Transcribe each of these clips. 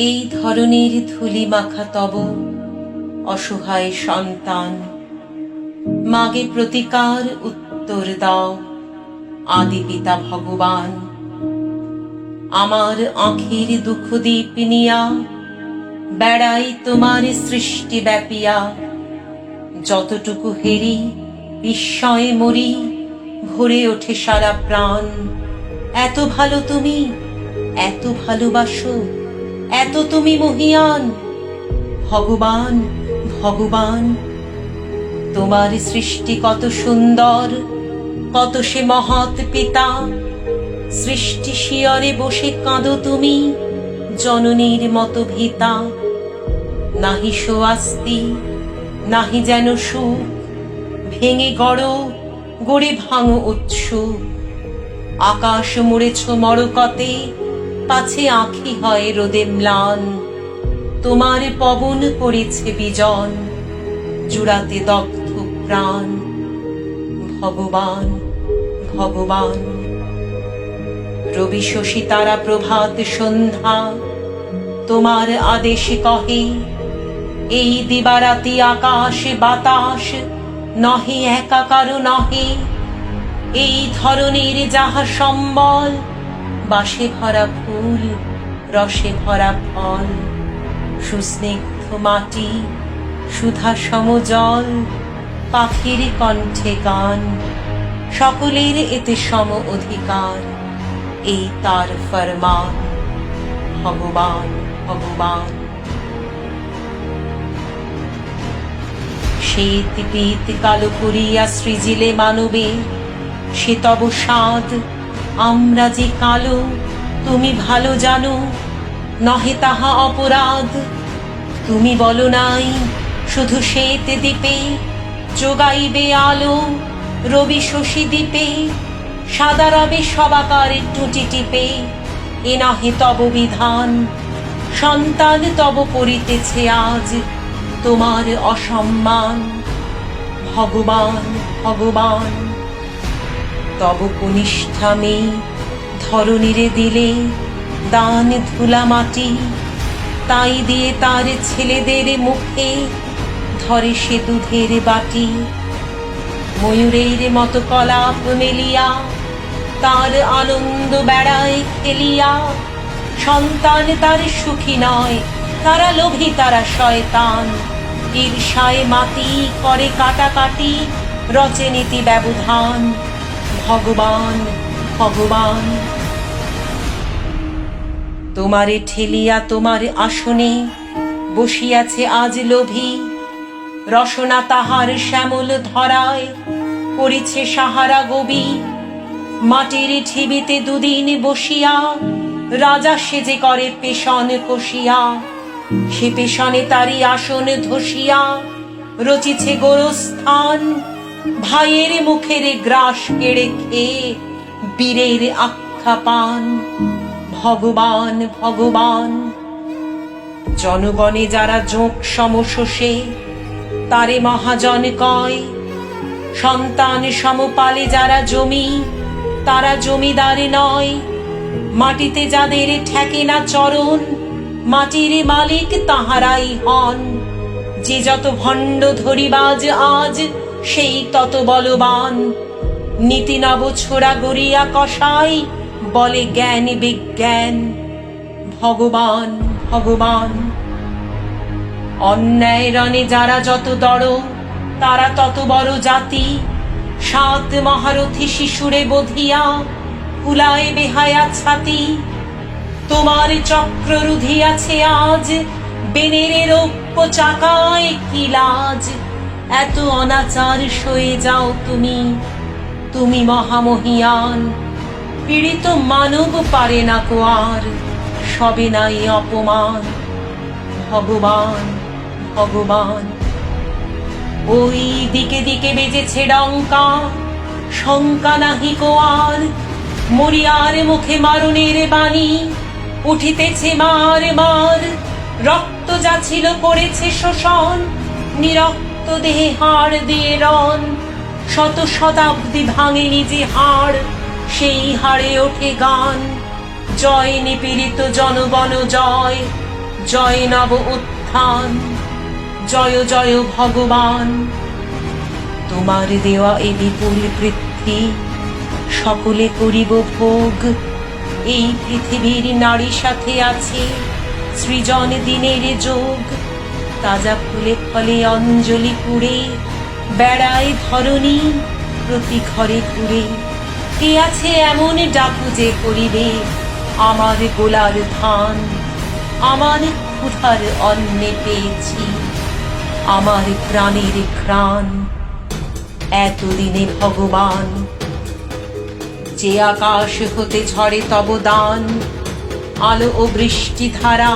এই ধরনের ধুলি মাখা তব অসহায় সন্তান। মাগে প্রতিকার উত্তর দাও, আদি পিতা ভগবান। আমার আঁখির দুঃখ দীপ নিয়া, বেড়াই তোমার সৃষ্টি ব্যাপিয়া। যতটুকু হেরি, বিস্ময়ে মরি, ভরে ওঠে সারা প্রাণ। এত ভালো তুমি, এত ভালোবাসো। এত তুমি মহিয়ান। ভগবান ভগবান, তোমার সৃষ্টি কত সুন্দর, কত সে মহৎ পিতা। সৃষ্টি শিয়রে বসে কাঁদো তুমি, জননীর মতো ভিতা। নাহি সোয়াস্তি নাহি যেন সুখ। ভেঙে গড়, গড়ে ভাঙো উৎসুক। আকাশ মুড়েছ মরকতে পাছে আঁখি হয় রোদে ম্লান। তোমার পবন করেছে বিজন, জুড়াতে দগ্ধ প্রাণ। ভগবান ভগবান। রবি শশী তারা প্রভাত সন্ধ্যা, তোমার আদেশে কহে, এই দিবারাতি আকাশ বাতাস নহে একাকারও নহে। এই ধরনের যাহা সম্বল বাসে ভরা ফুল, রসে ভরা ফল, সুস্নিগ্ধ মাটি, সুধা সমজল পাখির কণ্ঠে গান, সকলের এতে সম অধিকার, এই তার ফরমান, ভগবান ভগবান। শীত পিত কালো করিয়া সৃজিলে মানবে, সে তব সাদ আমরা যে কালো, তুমি ভালো জানো, নহে তাহা অপরাধ। তুমি বলো নাই, শুধু শ্বেত দ্বীপে যোগাইবে আলো, রবি শশী দ্বীপে, সাদা রবে সবাকারের টুটি টিপে, এ নহে তব বিধান, সন্তান তব করিতেছে আজ তোমার অসম্মান। ভগবান ভগবান। তব কনিষ্ঠা মেয়ে ধরনীরে দিলে দান ধুলা মাটি। তাই দিয়ে তার ছেলেদের মুখে ধরে সে দুধের বাটি। ময়ূরের মতো কলাপ মেলিয়া, তার আনন্দ বেড়ায় খেলিয়া। সন্তান তার সুখী নয়, তারা লোভী, তারা শয়তান। ঈর্ষায় মাতি করে কাটাকাটি, রচে নীতি ব্যবধান। ভগবান ভগবান। তোমারে ঠেলিয়া তোমার আসনে বসিয়াছে আজ লোভী। রসনা তাহার শ্যামল ধরায় করিছে সাহারা গবি। মাটির ঠিবিতে দুদিন বসিয়া রাজা সেজে করে পেশন কষিয়া, সে পেশনে তারি আসন ধসিয়া রচিছে গোরস্থান। ভাইয়ের মুখের গ্রাস কেড়ে খেয়ে, বীরের আখ্যা পান। ভগবান ভগবান। জনগণে যারা জোঁক সমশোষে, তারে মহাজন কয়, সন্তান সমপালে যারা জমি, তারা জমিদার নয়। মাটিতে যাদের ঠেকে না চরণ, মাটির মালিক তাহারাই হন। যে যত ভণ্ড ধরিবাজ আজ সেই তত বলবান। নীতি নব ছোড়া গড়িয়া কষাই, বলে জ্ঞান বিজ্ঞান। ভগবান ভগবান। অন্যায় রণে যারা যত দড়, তারা তত বড় জাতি। সাত মহারথী শিশুরে বধিয়া, কুলায় বেহায়া ছাতি। তোমার চক্র রুধিয়াছে আজ বেনের রৌপ্য চাকায় কি লাজ? এত অনাচার সয়ে যাও তুমি। তুমি মহামহিয়ান, পীড়িত মানব পারে না কো আর, সবে নাই অপমান। ভগবান ভগবান, ওই দিকে দিকে বেজেছে ডঙ্কা শঙ্কা নাহি কো আর। মরিয়ার মুখে মারণের বাণী উঠিতেছে মার মার, রক্ত যাছিল করেছে শোষণ নিরক্ত দেহে হাড় দিয়ে রন শত শতাব্দী ভাঙে নিজে হাড়, সেই হাড়ে ওঠে গান। জয় নিপীড়িত জনগণ জয় জয় নব উত্থান। জয় জয় ভগবান। তোমার দেওয়া এই বিপুল পৃথ্বী সকলে করিব ভোগ। এই পৃথিবীর নারী সাথে আছে সৃজন দিনের যোগ। তাজা ফুলে ফলে অঞ্জলি পুড়ে বেড়ায় ধরণী প্রতি ঘরে ঘুরে। কে আছে এমন ডাকু যে করিবে আমার গোলার ধান? আমার ক্ষুধার অন্নে পেয়েছি, আমার প্রাণের ঘ্রাণ। এতদিনে ভগবান, যে আকাশ হতে ঝরে তব দান। আলো ও বৃষ্টি ধারা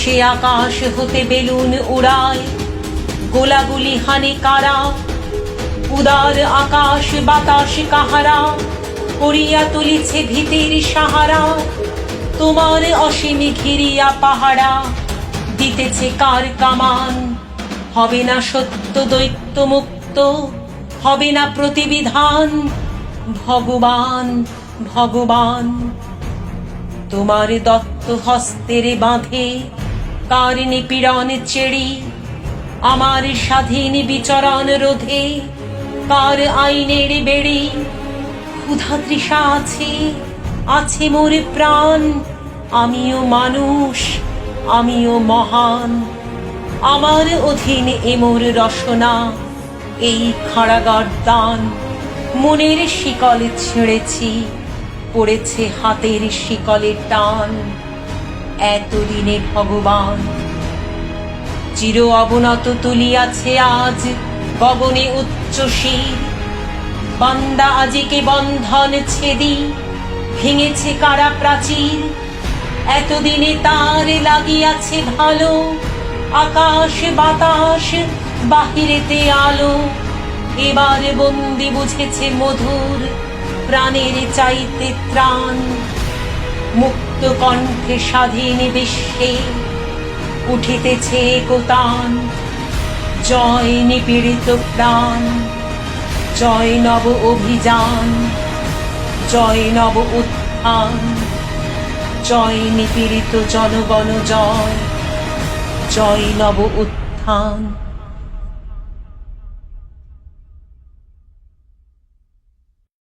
সে আকাশ হতে বেলুন উড়ায়, গোলাগুলি হানে কারা, উদার আকাশ বাতাস কাহারা, করিয়া তুলিছে ভীতির সাহারা, তোমার অসীমে ঘিরিয়া পাহারা, দিতেছে কার কামান, হবে না সত্য দৈত্য মুক্ত, হবে না প্রতিবিধান, ভগবান ভগবান। তোমার দত্ত হস্তের বাঁধে কার নিপীড়ন চেড়ি আমার স্বাধীন বিচরণ রোধে, কার আইনের বেড়ি ক্ষুধা তৃষা আছে আছে মোর প্রাণ, আমিও মানুষ, আমিও মহান। আমার অধীনে এ মোর রসনা, এই খাড়াগার দান। মনের শিকল ছেড়েছি, পড়েছে হাতের শিকলের টান। এতদিনে ভগবান। চির অবনত তুলিয়াছে আজ গগনে উচ্চ শির বান্দা আজিকে বন্ধন ছেদি, ভেঙেছে কারা প্রাচীর। এতদিনে তার লাগিয়াছে ভালো, আকাশ, বাতাস, বাহিরেতে আলো। এবার বন্দি বুঝেছে মধুর, প্রাণের চাইতে ত্রাণ। মুক্ত কণ্ঠে স্বাধীন বিশ্বে উঠিতেছে কোতান জয় নিপীড়িত প্রাণ, জয় নব অভিযান, জয় নব উত্থান, জয় নিপীড়িত জনগণ জয় জয় নব উত্থান।